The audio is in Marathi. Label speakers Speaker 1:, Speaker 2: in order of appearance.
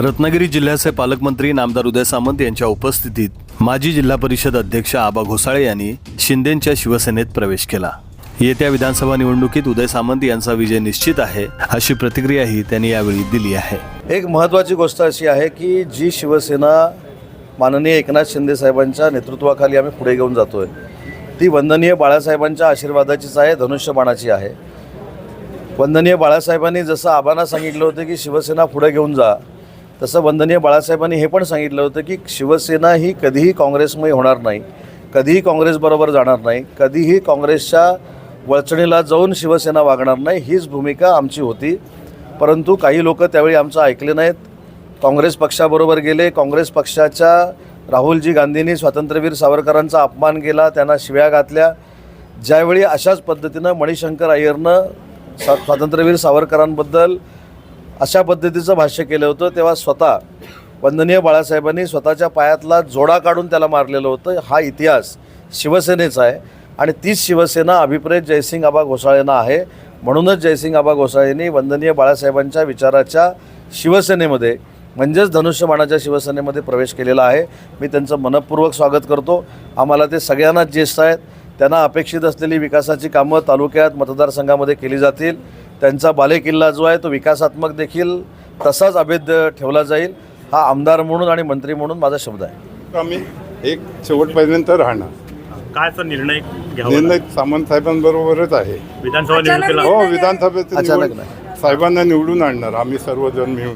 Speaker 1: रत्नागिरी जिल्ह्याचे पालकमंत्री नामदार उदय सामंत यांच्या उपस्थितीत माजी जिल्हा परिषद अध्यक्ष आबा घोसाळे यांनी शिंदेंच्या शिवसेनेत प्रवेश केला. येत्या विधानसभा निवडणुकीत उदय सामंत यांचा विजय निश्चित आहे अशी प्रतिक्रियाही त्यांनी यावेळी दिली आहे.
Speaker 2: एक महत्त्वाची गोष्ट अशी आहे की जी शिवसेना माननीय एकनाथ शिंदे साहेबांच्या नेतृत्वाखाली आम्ही पुढे घेऊन जातो आहे ती वंदनीय बाळासाहेबांच्या आशीर्वादाचीच आहे धनुष्यबाणाची आहे. वंदनीय बाळासाहेबांनी जसं आबांना सांगितलं होतं की शिवसेना पुढे घेऊन जा तसं वंदनीय बाळासाहेबांनी हे पण सांगितलं होतं की शिवसेना ही कधीही काँग्रेसमय होणार नाही कधीही काँग्रेसबरोबर जाणार नाही कधीही काँग्रेसच्या वळचणीला जाऊन शिवसेना वागणार नाही हीच भूमिका आमची होती. परंतु काही लोक त्यावेळी आमचं ऐकले नाहीत. काँग्रेस पक्षाबरोबर गेले काँग्रेस पक्षाच्या राहुलजी गांधींनी स्वातंत्र्यवीर सावरकरांचा अपमान केला त्यांना शिव्या घातल्या. ज्यावेळी अशाच पद्धतीनं मणिशंकर अय्यरनं स्वातंत्र्यवीर सावरकरांबद्दल अशा पद्धतीचं भाष्य केलं होतं. तेव्हा स्वतः वंदनीय बाळासाहेबांनी स्वतःच्या पायातला जोडा काढून त्याला मारलेलं होतं. हा इतिहास शिवसेनेचा आहे आणि तीच शिवसेना अभिप्रेत जयसिंग आबा घोसाळेंना आहे. म्हणूनच जयसिंग आबा घोसाळेंनी वंदनीय बाळासाहेबांच्या विचाराच्या शिवसेनेमध्ये म्हणजेच धनुष्यबाणाच्या शिवसेनेमध्ये प्रवेश केलेला आहे. मी त्यांचं मनपूर्वक स्वागत करतो. आम्हाला ते सगळ्यांनाच ज्येष्ठ आहेत. त्यांना अपेक्षित असलेली विकासाची कामं तालुक्यात मतदारसंघामध्ये केली जातील. त्यांचा बालेकिल्ला जो आहे तो विकासात्मक देखील तसाच अभेद्य ठेवला जाईल. हा आमदार म्हणून आणि मंत्री म्हणून माझा शब्द आहे.
Speaker 3: आम्ही एक शेवटपर्यंत राहणार.
Speaker 4: काय निर्णय
Speaker 3: निर्णय सामंत साहेबांबरोबरच आहे.
Speaker 4: विधानसभा निवडणुकीला
Speaker 3: हो निवड साहेबांना निवडून आणणार. आम्ही सर्वजण मिळून.